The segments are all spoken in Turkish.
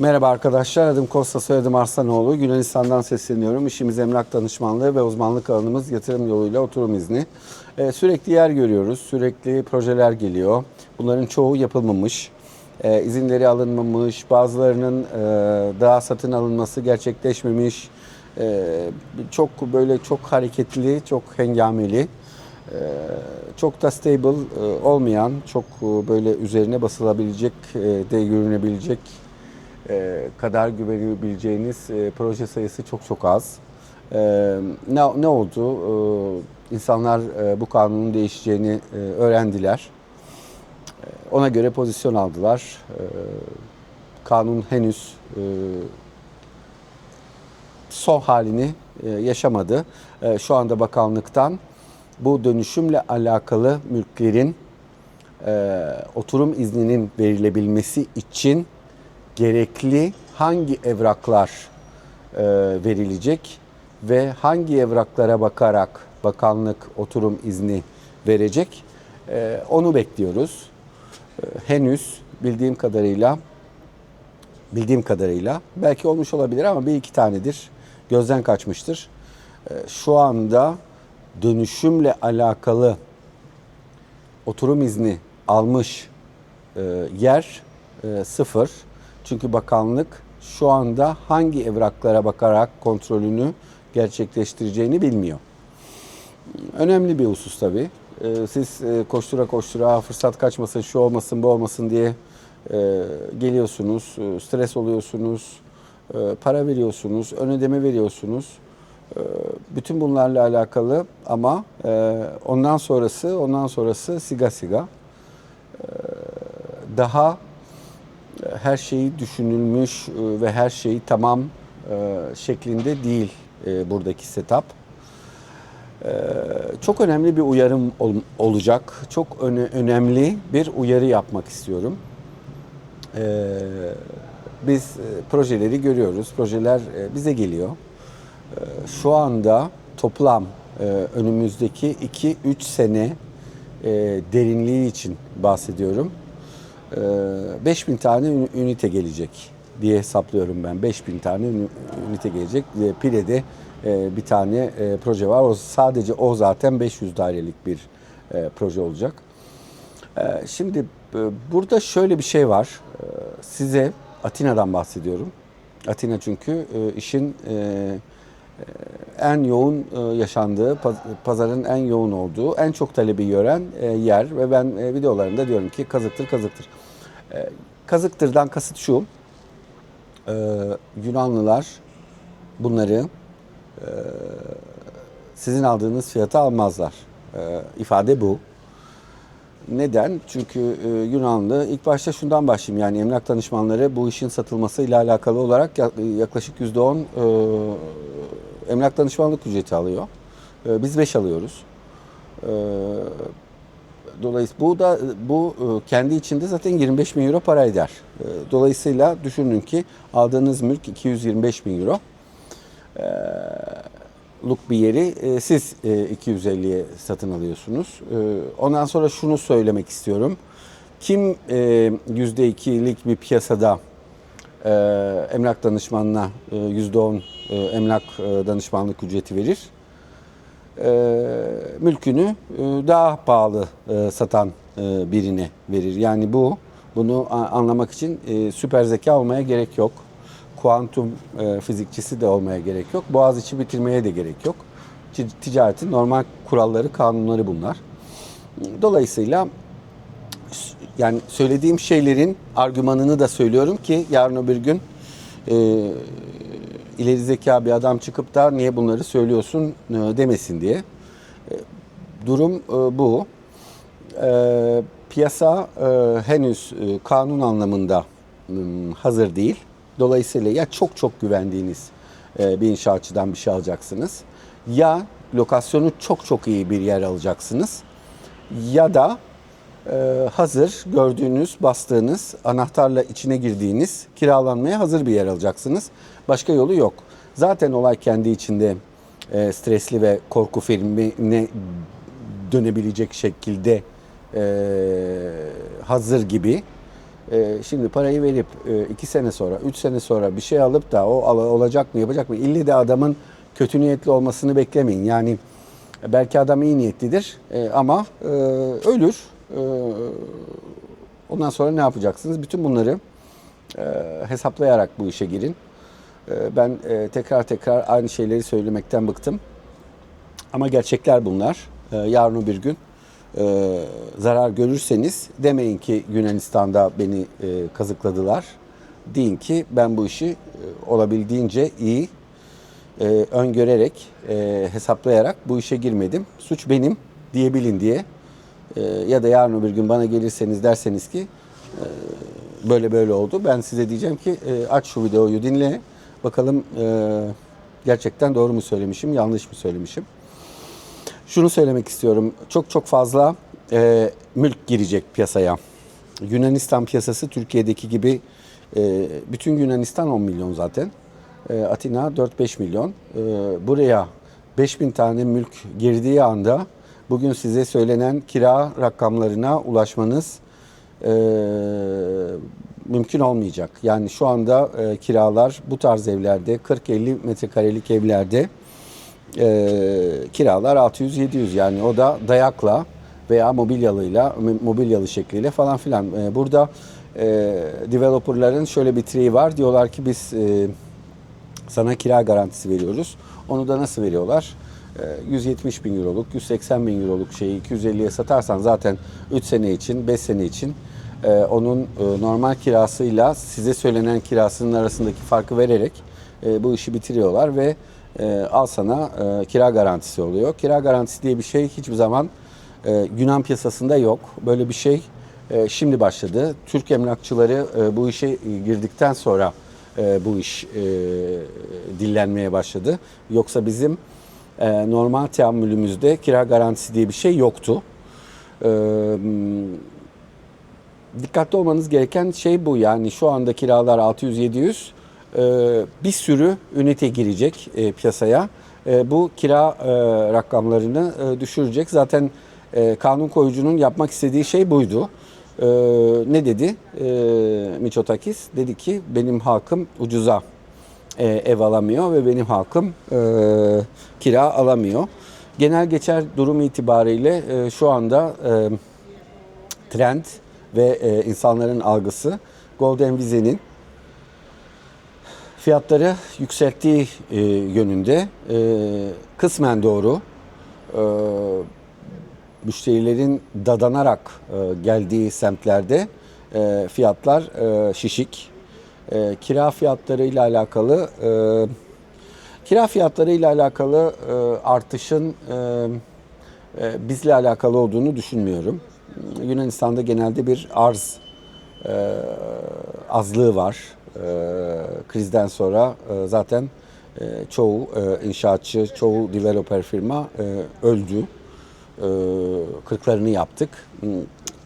Merhaba arkadaşlar, adım Kosta, soyadım Arslanoğlu. Yunanistan'dan sesleniyorum. İşimiz emlak danışmanlığı ve uzmanlık alanımız yatırım yoluyla oturum izni. Ee, sürekli yer görüyoruz, sürekli projeler geliyor. Bunların çoğu yapılmamış. Ee, izinleri alınmamış, bazılarının e, daha satın alınması gerçekleşmemiş. Ee, çok böyle çok hareketli, çok hengameli. Ee, çok da stable e, olmayan, çok e, böyle üzerine basılabilecek, e, de yürünebilecek e, kadar güvenebileceğiniz e, proje sayısı çok çok az. E, ne, ne oldu? E, insanlar e, bu kanunun değişeceğini e, öğrendiler. E, ona göre pozisyon aldılar. E, kanun henüz e, son halini e, yaşamadı. E, şu anda bakanlıktan bu dönüşümle alakalı mülklerin e, oturum izninin verilebilmesi için gerekli hangi evraklar e, verilecek ve hangi evraklara bakarak bakanlık oturum izni verecek e, onu bekliyoruz. E, henüz bildiğim kadarıyla bildiğim kadarıyla belki olmuş olabilir ama bir iki tanedir gözden kaçmıştır. E, şu anda dönüşümle alakalı oturum izni almış e, yer e, sıfır. Çünkü bakanlık şu anda hangi evraklara bakarak kontrolünü gerçekleştireceğini bilmiyor. Önemli bir husus tabii. E, siz e, koştura koştura "Aa, fırsat kaçmasın, şu olmasın, bu olmasın diye e, geliyorsunuz, e, stres oluyorsunuz, para veriyorsunuz, ön ödeme veriyorsunuz. Bütün bunlarla alakalı ama ondan sonrası, ondan sonrası siga siga. Daha her şeyi düşünülmüş e, ve her şeyi tamam e, şeklinde değil e, buradaki setup. Çok önemli bir uyarım ol- olacak. Çok öne- önemli bir uyarı yapmak istiyorum. Biz projeleri görüyoruz. Projeler bize geliyor. Şu anda toplam önümüzdeki 2-3 sene derinliği için bahsediyorum. E, 5000 tane ün- ünite gelecek diye hesaplıyorum ben. 5000 tane ünite gelecek. Ve Pire'de e, bir tane e, proje var. O sadece o zaten 500 dairelik bir e, proje olacak. Ee, Şimdi burada şöyle bir şey var. Ee, Size Atina'dan bahsediyorum. Atina çünkü işin en yoğun e, yaşandığı, paz- pazarın en yoğun olduğu, en çok talebi gören e, yer ve ben e, videolarımda diyorum ki kazıktır kazıktır. Kazıktırdan kasıt şu, Yunanlılar bunları sizin aldığınız fiyata almazlar. İfade bu. Neden? Çünkü Yunanlı ilk başta şundan başlayayım yani emlak danışmanları bu işin satılmasıyla alakalı olarak ya- yaklaşık %10 e, emlak danışmanlık ücreti alıyor. E, biz 5 alıyoruz. E, dolayısıyla bu da bu e, kendi içinde zaten 25 bin euro para eder. E, dolayısıyla düşünün ki aldığınız mülk 225 bin euro luk bir yeri e, siz e, 250'ye satın alıyorsunuz. E, ondan sonra şunu söylemek istiyorum. Kim e, %2'lik bir piyasada e, emlak danışmanına e, %10 e, emlak e, danışmanlık ücreti verir? E, mülkünü e, daha pahalı e, satan e, birine verir. Yani bu bunu anlamak için e, süper zeka olmaya gerek yok. Kuantum e, fizikçisi de olmaya gerek yok. Boğaziçi bitirmeye de gerek yok. Ti- Ticaretin normal kuralları, kanunları bunlar. Dolayısıyla yani söylediğim şeylerin argümanını da söylüyorum ki yarın öbür gün e, ileri zeka bir adam çıkıp da niye bunları söylüyorsun e, demesin diye. E, durum e, bu. Piyasa henüz kanun anlamında hazır değil. Dolayısıyla ya çok çok güvendiğiniz bir inşaatçıdan bir şey alacaksınız ya lokasyonu çok çok iyi bir yer alacaksınız ya da hazır gördüğünüz, bastığınız, anahtarla içine girdiğiniz, kiralanmaya hazır bir yer alacaksınız. Başka yolu yok. Zaten olay kendi içinde e, stresli ve korku filmine dönebilecek şekilde e, hazır gibi. e, şimdi parayı verip 2 sene sonra, 3 sene sonra bir şey alıp da o olacak mı, yapacak mı? İlle de adamın kötü niyetli olmasını beklemeyin. Yani belki adam iyi niyetlidir e, ama e, ölür. E, ondan sonra ne yapacaksınız? Bütün bunları e, hesaplayarak bu işe girin. E, ben e, tekrar tekrar aynı şeyleri söylemekten bıktım. Ama gerçekler bunlar. Ee, yarın bir gün e, zarar görürseniz demeyin ki Yunanistan'da beni kazıkladılar. Deyin ki ben bu işi olabildiğince iyi öngörerek, hesaplayarak bu işe girmedim. Suç benim diyebilin diye. E, ya da yarın bir gün bana gelirseniz derseniz ki e, böyle böyle oldu. Ben size diyeceğim ki e, aç şu videoyu dinle. Bakalım e, gerçekten doğru mu söylemişim, yanlış mı söylemişim. Şunu söylemek istiyorum. Çok çok fazla mülk girecek piyasaya. Yunanistan piyasası Türkiye'deki gibi bütün Yunanistan 10 milyon zaten. Atina 4-5 milyon. E, buraya 5000 tane mülk girdiği anda bugün size söylenen kira rakamlarına ulaşmanız e, mümkün olmayacak. Yani şu anda e, kiralar bu tarz evlerde 40-50 metrekarelik evlerde e, kiralar 600-700 yani o da dayakla veya mobilyalıyla mobilyalı şekliyle falan filan. E, burada e, developerların şöyle bir triği var. Diyorlar ki biz e, sana kira garantisi veriyoruz. Onu da nasıl veriyorlar? E, 170 bin euroluk, 180 bin euroluk şeyi 250'ye satarsan zaten 3 sene için, 5 sene için e, onun e, normal kirasıyla size söylenen kirasının arasındaki farkı vererek e, bu işi bitiriyorlar ve e, al sana kira garantisi oluyor. Kira garantisi diye bir şey hiçbir zaman e, Yunan piyasasında yok. Böyle bir şey şimdi başladı. Türk emlakçıları bu işe girdikten sonra bu iş dillenmeye başladı. Yoksa bizim e, normal teamülümüzde kira garantisi diye bir şey yoktu. E, dikkatli olmanız gereken şey bu. Yani şu anda kiralar 600-700 e, bir sürü ünite girecek e, piyasaya. Bu kira e, rakamlarını e, düşürecek. Zaten kanun koyucunun yapmak istediği şey buydu. Ne dedi e, Miçotakis? Dedi ki benim halkım ucuza e, ev alamıyor ve benim halkım e, kira alamıyor. Genel geçer durum itibariyle e, şu anda e, trend ve e, insanların algısı Golden Vize'nin fiyatları yükselttiği e, yönünde e, kısmen doğru. E, müşterilerin dadanarak e, geldiği semtlerde e, fiyatlar e, şişik. E, kira fiyatları ile alakalı e, kira fiyatları ile alakalı e, artışın e, e, bizle alakalı olduğunu düşünmüyorum. Yunanistan'da genelde bir arz e, azlığı var. E, krizden sonra e, zaten e, çoğu e, inşaatçı, çoğu developer firma e, öldü. E, kırklarını yaptık.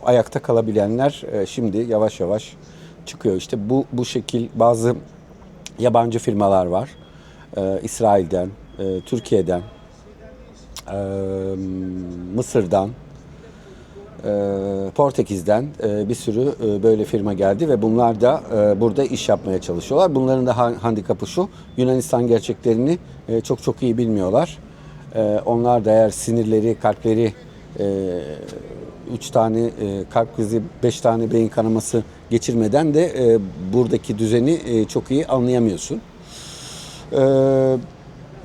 Ayakta kalabilenler e, şimdi yavaş yavaş çıkıyor. İşte bu bu şekil bazı yabancı firmalar var. E, İsrail'den, e, Türkiye'den, e, Mısır'dan, e, Portekiz'den e, bir sürü e, böyle firma geldi ve bunlar da burada iş yapmaya çalışıyorlar. Bunların da ha- handikapı şu, Yunanistan gerçeklerini çok çok iyi bilmiyorlar. Onlar da eğer sinirleri, kalpleri, e, üç tane e, kalp krizi, beş tane beyin kanaması geçirmeden de e, buradaki düzeni e, çok iyi anlayamıyorsun. Ee,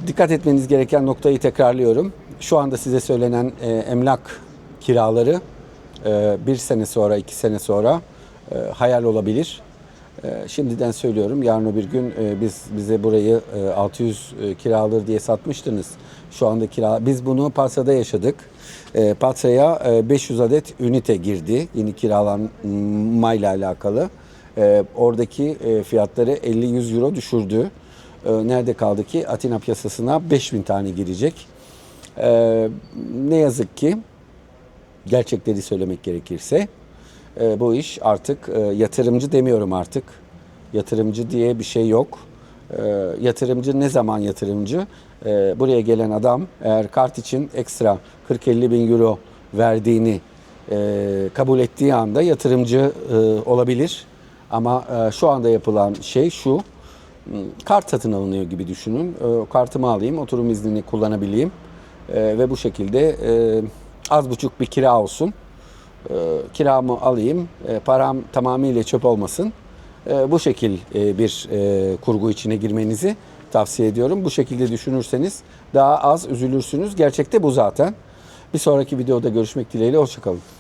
dikkat etmeniz gereken noktayı tekrarlıyorum. Şu anda size söylenen emlak kiraları bir sene sonra, iki sene sonra hayal olabilir. Şimdiden söylüyorum, yarın bir gün biz bize burayı e, 600 e, kiralar diye satmıştınız. Şu anda kira, biz bunu Patsa'da yaşadık. E, Patsa'ya e, 500 adet ünite girdi, yeni kiralanmayla alakalı. E, oradaki e, fiyatları 50-100 euro düşürdü. E, nerede kaldı ki Atina piyasasına 5000 tane girecek. E, ne yazık ki gerçekleri söylemek gerekirse e, bu iş artık e, yatırımcı demiyorum artık. Yatırımcı diye bir şey yok. E, yatırımcı ne zaman yatırımcı? E, buraya gelen adam eğer kart için ekstra 40-50 bin euro verdiğini e, kabul ettiği anda yatırımcı e, olabilir. Ama e, şu anda yapılan şey şu. m, Kart satın alınıyor gibi düşünün. E, kartımı alayım, oturum iznini kullanabileyim. E, ve bu şekilde e, az buçuk bir kira olsun. E, kiramı alayım, e, param tamamıyla çöp olmasın. E, bu şekil e, bir e, kurgu içine girmenizi tavsiye ediyorum. Bu şekilde düşünürseniz daha az üzülürsünüz. Gerçekte bu zaten. Bir sonraki videoda görüşmek dileğiyle. Hoşçakalın.